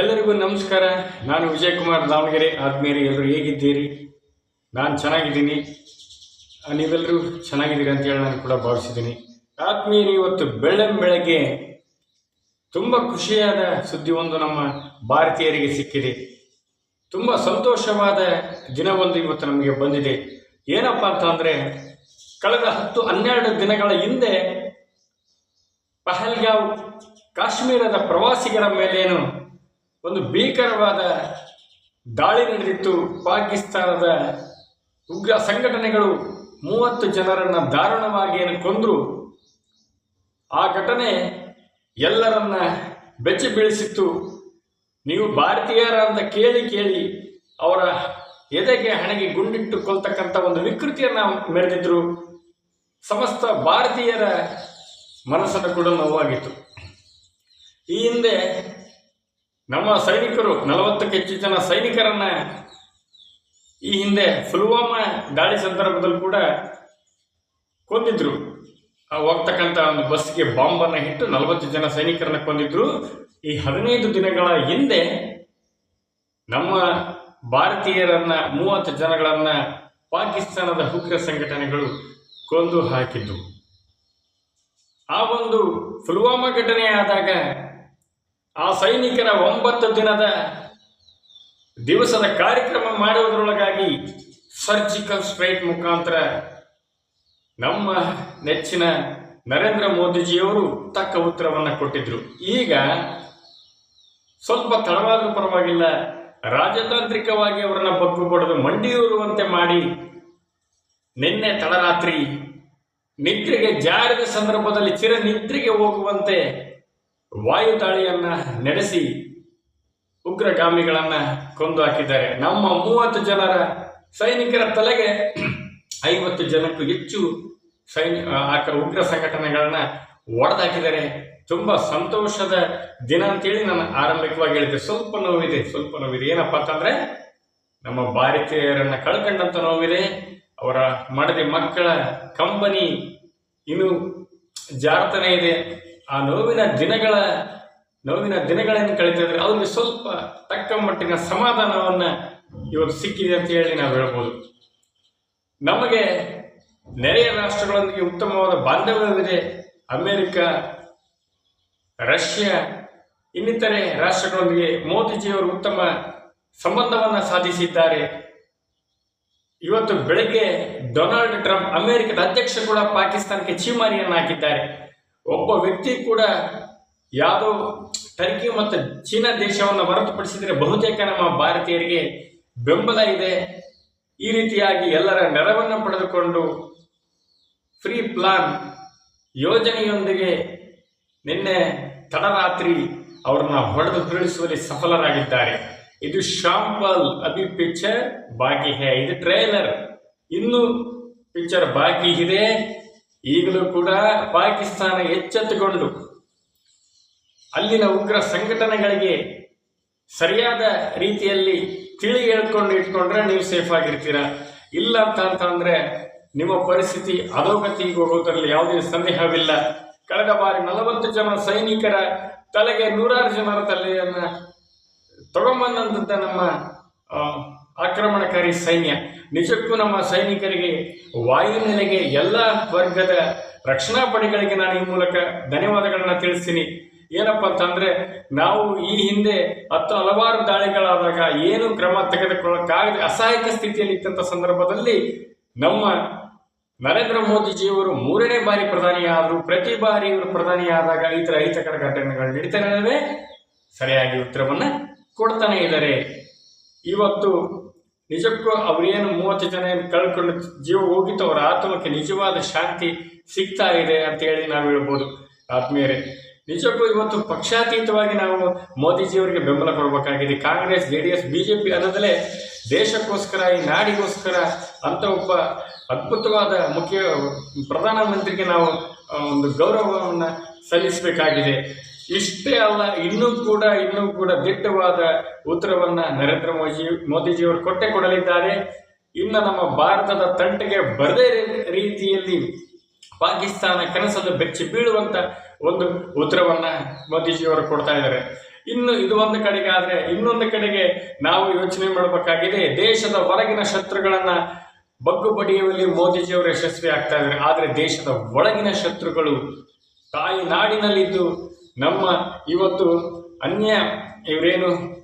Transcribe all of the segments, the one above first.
ಎಲ್ಲರಿಗೂ ನಮಸ್ಕಾರ. ನಾನು ವಿಜಯ್ ಕುಮಾರ್ ದಾವಣಗೆರೆ ಆದ್ಮೇಲೆ ಎಲ್ಲರೂ ಹೇಗಿದ್ದೀರಿ? ನಾನು ಚೆನ್ನಾಗಿದ್ದೀನಿ. ನೀವೆಲ್ಲರೂ ಚೆನ್ನಾಗಿದ್ದೀರಿ ಅಂತೇಳಿ ನಾನು ಕೂಡ ಭಾವಿಸಿದ್ದೀನಿ. ಆತ್ಮೀಯರು, ಇವತ್ತು ಬೆಳ್ಳಂ ಬೆಳಗ್ಗೆ ತುಂಬ ಖುಷಿಯಾದ ಸುದ್ದಿ ಒಂದು ನಮ್ಮ ಭಾರತೀಯರಿಗೆ ಸಿಕ್ಕಿದೆ. ತುಂಬ ಸಂತೋಷವಾದ ದಿನವೊಂದು ಇವತ್ತು ನಮಗೆ ಬಂದಿದೆ. ಏನಪ್ಪ ಅಂತಂದರೆ ಕಳೆದ ಹತ್ತು ಹನ್ನೆರಡು ದಿನಗಳ ಹಿಂದೆ ಪಹಲ್ಗಾವ್ ಕಾಶ್ಮೀರದ ಪ್ರವಾಸಿಗರ ಮೇಲೇನು ಒಂದು ಭೀಕರವಾದ ದಾಳಿ ನಡೆದಿತ್ತು. ಪಾಕಿಸ್ತಾನದ ಉಗ್ರ ಸಂಘಟನೆಗಳು ಮೂವತ್ತು ಜನರನ್ನು ದಾರುಣವಾಗಿ ಕೊಂದರು. ಆ ಘಟನೆ ಎಲ್ಲರನ್ನ ಬೆಚ್ಚಿ ಬೀಳಿಸಿತ್ತು. ನೀವು ಭಾರತೀಯರ ಅಂತ ಕೇಳಿ ಕೇಳಿ ಅವರ ಎದೆಗೆ ಹಣೆಗೆ ಗುಂಡಿಟ್ಟು ಕೊಲ್ತಕ್ಕಂಥ ಒಂದು ವಿಕೃತಿಯನ್ನ ಮೆರೆದಿದ್ರು. ಸಮಸ್ತ ಭಾರತೀಯರ ಮನಸ್ಸನ್ನು ಕೂಡ ನೋವಾಗಿತ್ತು. ಈ ಹಿಂದೆ ನಮ್ಮ ಸೈನಿಕರು ನಲವತ್ತಕ್ಕೆ ಹೆಚ್ಚು ಜನ ಸೈನಿಕರನ್ನ ಈ ಹಿಂದೆ ಪುಲ್ವಾಮಾ ದಾಳಿ ಸಂದರ್ಭದಲ್ಲಿ ಕೂಡ ಕೊಂದಿದ್ರು. ಹೋಗ್ತಕ್ಕಂಥ ಒಂದು ಬಸ್ಗೆ ಬಾಂಬನ್ನು ಇಟ್ಟು ನಲವತ್ತು ಜನ ಸೈನಿಕರನ್ನ ಕೊಂದಿದ್ರು. ಈ ಹದಿನೈದು ದಿನಗಳ ಹಿಂದೆ ನಮ್ಮ ಭಾರತೀಯರನ್ನ ಮೂವತ್ತು ಜನಗಳನ್ನ ಪಾಕಿಸ್ತಾನದ ಉಗ್ರ ಸಂಘಟನೆಗಳು ಕೊಂದು ಹಾಕಿದ್ದು. ಆ ಒಂದು ಪುಲ್ವಾಮಾ ಘಟನೆ ಆದಾಗ ಆ ಸೈನಿಕರ ಒಂಬತ್ತು ದಿನದ ದಿವಸದ ಕಾರ್ಯಕ್ರಮ ಮಾಡುವುದರೊಳಗಾಗಿ ಸರ್ಜಿಕಲ್ ಸ್ಟ್ರೈಕ್ ಮುಖಾಂತರ ನಮ್ಮ ನೆಚ್ಚಿನ ನರೇಂದ್ರ ಮೋದಿಜಿಯವರು ತಕ್ಕ ಉತ್ತರವನ್ನು ಕೊಟ್ಟಿದ್ರು. ಈಗ ಸ್ವಲ್ಪ ತಡವಾದರೂ ಪರವಾಗಿಲ್ಲ, ರಾಜತಾಂತ್ರಿಕವಾಗಿ ಅವರನ್ನ ಬಗ್ಗು ಪಡೆದು ಮಂಡಿಯೂರುವಂತೆ ಮಾಡಿ ನಿನ್ನೆ ತಡರಾತ್ರಿ ನಿದ್ರೆಗೆ ಜಾರಿದ ಸಂದರ್ಭದಲ್ಲಿ ಚಿರ ನಿದ್ರೆಗೆ ಹೋಗುವಂತೆ ವಾಯು ದಾಳಿಯನ್ನ ನಡೆಸಿ ಉಗ್ರಗಾಮಿಗಳನ್ನ ಕೊಂದು ಹಾಕಿದ್ದಾರೆ ನಮ್ಮ ಮೂವತ್ತು ಜನರ ಸೈನಿಕರ ತಲೆಗೆ ಐವತ್ತು ಜನಕ್ಕೂ ಹೆಚ್ಚು ಸೈನಿ ಆಕರ ಕ- ಉಗ್ರ ಸಂಘಟನೆಗಳನ್ನ ಒಡೆದಾಕಿದ್ದಾರೆ. ತುಂಬಾ ಸಂತೋಷದ ದಿನ ಅಂತೇಳಿ ನಾನು ಆರಂಭಿಕವಾಗಿ ಹೇಳಿದೆ ಸ್ವಲ್ಪ ನೋವಿದೆ ಸ್ವಲ್ಪ ನೋವಿದೆ. ಏನಪ್ಪಾ ಅಂತಂದ್ರೆ ನಮ್ಮ ಭಾರತೀಯರನ್ನ ಕಳ್ಕೊಂಡಂತ ನೋವಿದೆ. ಅವರ ಮಡದಿ ಮಕ್ಕಳ ಕಂಬನಿ ಇನ್ನು ಜಾರ್ತನೆ ಇದೆ. ಆ ನೋವಿನ ದಿನಗಳ, ನೋವಿನ ದಿನಗಳನ್ನು ಕಳೀತಿದ್ರೆ ಅವ್ರಿಗೆ ಸ್ವಲ್ಪ ತಕ್ಕ ಮಟ್ಟಿನ ಸಮಾಧಾನವನ್ನು ಇವತ್ತು ಸಿಕ್ಕಿದೆ ಅಂತ ಹೇಳಿ ನಾವು ಹೇಳ್ಬೋದು. ನಮಗೆ ನೆರೆಯ ರಾಷ್ಟ್ರಗಳೊಂದಿಗೆ ಉತ್ತಮವಾದ ಬಾಂಧವ್ಯವಿದೆ. ಅಮೆರಿಕ, ರಷ್ಯಾ, ಇನ್ನಿತರೆ ರಾಷ್ಟ್ರಗಳೊಂದಿಗೆ ಮೋದಿಜಿಯವರು ಉತ್ತಮ ಸಂಬಂಧವನ್ನು ಸಾಧಿಸಿದ್ದಾರೆ. ಇವತ್ತು ಬೆಳಗ್ಗೆ ಡೊನಾಲ್ಡ್ ಟ್ರಂಪ್ ಅಮೆರಿಕದ ಅಧ್ಯಕ್ಷ ಕೂಡ ಪಾಕಿಸ್ತಾನಕ್ಕೆ ಚೀಮಾರಿಯನ್ನು ಹಾಕಿದ್ದಾರೆ. ಒಬ್ಬ ವ್ಯಕ್ತಿ ಕೂಡ ಯಾವುದೋ ಟರ್ಕಿ ಮತ್ತು ಚೀನಾ ದೇಶವನ್ನು ಹೊರತುಪಡಿಸಿದರೆ ಬಹುತೇಕ ನಮ್ಮ ಭಾರತೀಯರಿಗೆ ಬೆಂಬಲ ಇದೆ. ಈ ರೀತಿಯಾಗಿ ಎಲ್ಲರ ನೆರವನ್ನು ಪಡೆದುಕೊಂಡು ಫ್ರೀ ಪ್ಲಾನ್ ಯೋಜನೆಯೊಂದಿಗೆ ನಿನ್ನೆ ತಡರಾತ್ರಿ ಅವರನ್ನ ಹೊಡೆದು ಹೊರಡಿಸುವಲ್ಲಿ ಸಫಲರಾಗಿದ್ದಾರೆ. ಇದು ಶಾಂಪಲ್ ಅಭಿ ಪಿಕ್ಚರ್ ಬಾಕಿ ಹೇ ಇದು ಟ್ರೈಲರ್ ಇನ್ನು ಪಿಕ್ಚರ್ ಬಾಕಿ ಇದೆ. ಈಗಲೂ ಕೂಡ ಪಾಕಿಸ್ತಾನ ಎಚ್ಚೆತ್ತುಕೊಂಡು ಅಲ್ಲಿನ ಉಗ್ರ ಸಂಘಟನೆಗಳಿಗೆ ಸರಿಯಾದ ರೀತಿಯಲ್ಲಿ ತಿಳಿ ಹೇಳ್ಕೊಂಡು ಇಟ್ಕೊಂಡ್ರೆ ನೀವು ಸೇಫ್ ಆಗಿರ್ತೀರ. ಇಲ್ಲ ಅಂತ ಅಂತಂದ್ರೆ ನಿಮ್ಮ ಪರಿಸ್ಥಿತಿ ಅಧೋಗತಿಗೆ ಹೋಗೋದರಲ್ಲಿ ಯಾವುದೇ ಸಂದೇಹವಿಲ್ಲ. ಕಳೆದ ಬಾರಿ ನಲವತ್ತು ಜನ ಸೈನಿಕರ ತಲೆಗೆ ನೂರಾರು ಜನರ ತಲೆಯನ್ನ ತಗೊಂಬಂದಂತ ನಮ್ಮ ಆಕ್ರಮಣಕಾರಿ ಸೈನ್ಯ. ನಿಜಕ್ಕೂ ನಮ್ಮ ಸೈನಿಕರಿಗೆ ವಾಯುನೆಲೆಗೆ ಎಲ್ಲ ವರ್ಗದ ರಕ್ಷಣಾ ಪಡೆಗಳಿಗೆ ನಾನು ಈ ಮೂಲಕ ಧನ್ಯವಾದಗಳನ್ನು ತಿಳಿಸ್ತೀನಿ. ಏನಪ್ಪ ಅಂತಂದ್ರೆ, ನಾವು ಈ ಹಿಂದೆ ಹತ್ತು ಹಲವಾರು ದಾಳಿಗಳಾದಾಗ ಏನು ಕ್ರಮ ತೆಗೆದುಕೊಳ್ಳಕ್ಕಾಗದೆ ಅಸಹಾಯಕ ಸ್ಥಿತಿಯಲ್ಲಿ ಇದ್ದಂಥ ಸಂದರ್ಭದಲ್ಲಿ ನಮ್ಮ ನರೇಂದ್ರ ಮೋದಿಜಿಯವರು ಮೂರನೇ ಬಾರಿ ಪ್ರಧಾನಿ ಆದರು, ಪ್ರತಿ ಬಾರಿ ಇವರು ಪ್ರಧಾನಿಯಾದಾಗ ಈ ಥರ ಅಹಿತಕರ ಘಟನೆಗಳು ನಡೀತಾನೆ ಸರಿಯಾಗಿ ಉತ್ತರವನ್ನು ಕೊಡ್ತಾನೆ ಇದ್ದಾರೆ. ಇವತ್ತು ನಿಜಕ್ಕೂ ಅವರೇನು ಮೂವತ್ತು ಜನ ಏನು ಕಳ್ಕೊಂಡು ಜೀವ ಹೋಗಿತ್ತು, ಅವರ ಆತ್ಮಕ್ಕೆ ನಿಜವಾದ ಶಾಂತಿ ಸಿಗ್ತಾ ಇದೆ ಅಂತ ಹೇಳಿ ನಾವು ಹೇಳ್ಬೋದು. ಆತ್ಮೀಯರೇ, ನಿಜಕ್ಕೂ ಇವತ್ತು ಪಕ್ಷಾತೀತವಾಗಿ ನಾವು ಮೋದಿಜಿಯವರಿಗೆ ಬೆಂಬಲ ಕೊಡಬೇಕಾಗಿದೆ. Congress, J D S, B J P ಅನ್ನೋದಲ್ಲೇ ದೇಶಕ್ಕೋಸ್ಕರ, ಈ ನಾಡಿಗೋಸ್ಕರ ಅಂತ ಒಬ್ಬ ಅದ್ಭುತವಾದ ಮುಖ್ಯ ಪ್ರಧಾನಮಂತ್ರಿಗೆ ನಾವು ಒಂದು ಗೌರವವನ್ನು ಸಲ್ಲಿಸಬೇಕಾಗಿದೆ. ಇಷ್ಟೇ ಅಲ್ಲ, ಇನ್ನೂ ಕೂಡ ಇನ್ನೂ ಕೂಡ ದಿಟ್ಟವಾದ ಉತ್ತರವನ್ನ ನರೇಂದ್ರ ಮೋದಿ ಮೋದಿಜಿಯವರು ಕೊಟ್ಟೆ ಕೊಡಲಿದ್ದಾರೆ. ಇನ್ನು ನಮ್ಮ ಭಾರತದ ತಂಟೆಗೆ ಬರದೇ ರೀತಿಯಲ್ಲಿ ಪಾಕಿಸ್ತಾನ ಕನಸದ ಬೆಚ್ಚಿ ಬೀಳುವಂತ ಒಂದು ಉತ್ತರವನ್ನ ಮೋದಿಜಿಯವರು ಕೊಡ್ತಾ ಇದ್ದಾರೆ. ಇನ್ನು ಇದು ಒಂದು ಕಡೆಗೆ ಆದರೆ, ಇನ್ನೊಂದು ಕಡೆಗೆ ನಾವು ಯೋಚನೆ ಮಾಡಬೇಕಾಗಿದೆ, ದೇಶದ ಹೊರಗಿನ ಶತ್ರುಗಳನ್ನ ಬಗ್ಗು ಬಡಿಯುವಲ್ಲಿ ಮೋದಿಜಿಯವರು ಯಶಸ್ವಿ ಆಗ್ತಾ ಇದ್ದಾರೆ. ಆದರೆ ದೇಶದ ಒಳಗಿನ ಶತ್ರುಗಳು ತಾಯಿ ನಾಡಿನಲ್ಲಿದ್ದು ನಮ್ಮ ಇವತ್ತು ಅನ್ಯ ಇವರೇನು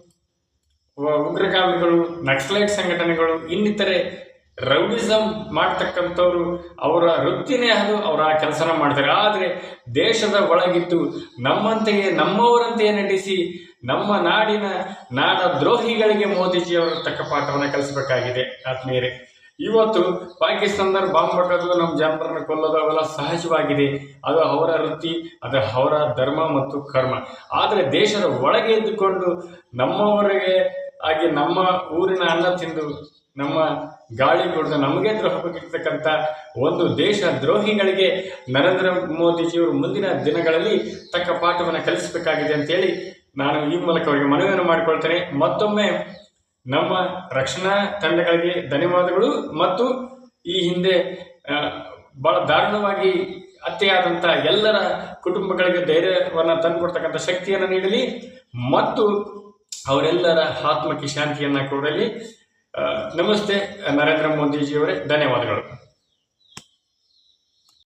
ಉಗ್ರಗಾಮಿಗಳು, ನಕ್ಸಲೈಟ್ ಸಂಘಟನೆಗಳು, ಇನ್ನಿತರೆ ರೌಡಿಸಂ ಮಾಡ್ತಕ್ಕಂಥವ್ರು, ಅವರ ವೃತ್ತಿನೇ ಅದು, ಅವರ ಕೆಲಸನ ಮಾಡ್ತಾರೆ. ಆದರೆ ದೇಶದ ಒಳಗಿದ್ದು ನಮ್ಮಂತೆಯೇ, ನಮ್ಮವರಂತೆಯೇ ನಟಿಸಿ, ನಮ್ಮ ನಾಡಿನ ನಾಡ ದ್ರೋಹಿಗಳಿಗೆ ಮೋದಿಜಿಯವರು ತಕ್ಕ ಪಾಠವನ್ನು ಕಲಿಸಬೇಕಾಗಿದೆ. ಆತ್ಮೀಯರೇ. ಇವತ್ತು ಪಾಕಿಸ್ತಾನದ ಬಾಂಬ್ ಹೊಟ್ಟೋದು ನಮ್ಮ ಜನರನ್ನು ಕೊಲ್ಲೋದು ಅವೆಲ್ಲ ಸಹಜವಾಗಿದೆ. ಅದು ಅವರ ವೃತ್ತಿ, ಅದು ಅವರ ಧರ್ಮ ಮತ್ತು ಕರ್ಮ. ಆದರೆ ದೇಶದ ಒಳಗೆ ಇದ್ದುಕೊಂಡು ನಮ್ಮವರಿಗೆ ಆಗಿ ನಮ್ಮ ಊರಿನ ಅನ್ನ ತಿಂದು, ನಮ್ಮ ಗಾಳಿ ಕೊಡದ, ನಮಗೆ ದ್ರೋಹ ಬಗೆರ್ತಕ್ಕಂಥ ಒಂದು ದೇಶ ದ್ರೋಹಿಗಳಿಗೆ ನರೇಂದ್ರ ಮೋದಿಜಿಯವರು ಮುಂದಿನ ದಿನಗಳಲ್ಲಿ ತಕ್ಕ ಪಾಠವನ್ನು ಕಲಿಸಬೇಕಾಗಿದೆ ಅಂತೇಳಿ ನಾನು ಈ ಮೂಲಕ ಅವರಿಗೆ ಮನವಿಯನ್ನು ಮಾಡಿಕೊಳ್ತೇನೆ. ಮತ್ತೊಮ್ಮೆ ನಮ್ಮ ರಕ್ಷಣಾ ತಂಡಗಳಿಗೆ ಧನ್ಯವಾದಗಳು ಮತ್ತು ಈ ಹಿಂದೆ ಬಹಳ ದಾರುಣವಾಗಿ ಹತ್ಯೆಯಾದಂಥ ಎಲ್ಲರ ಕುಟುಂಬಗಳಿಗೆ ಧೈರ್ಯವನ್ನು ತಂದುಕೊಡ್ತಕ್ಕಂಥ ಶಕ್ತಿಯನ್ನು ನೀಡಲಿ ಮತ್ತು ಅವರೆಲ್ಲರ ಆತ್ಮಕ್ಕೆ ಶಾಂತಿಯನ್ನು ಕೊಡಲಿ. ನಮಸ್ತೆ, ನರೇಂದ್ರ ಮೋದಿಜಿಯವರೇ, ಧನ್ಯವಾದಗಳು.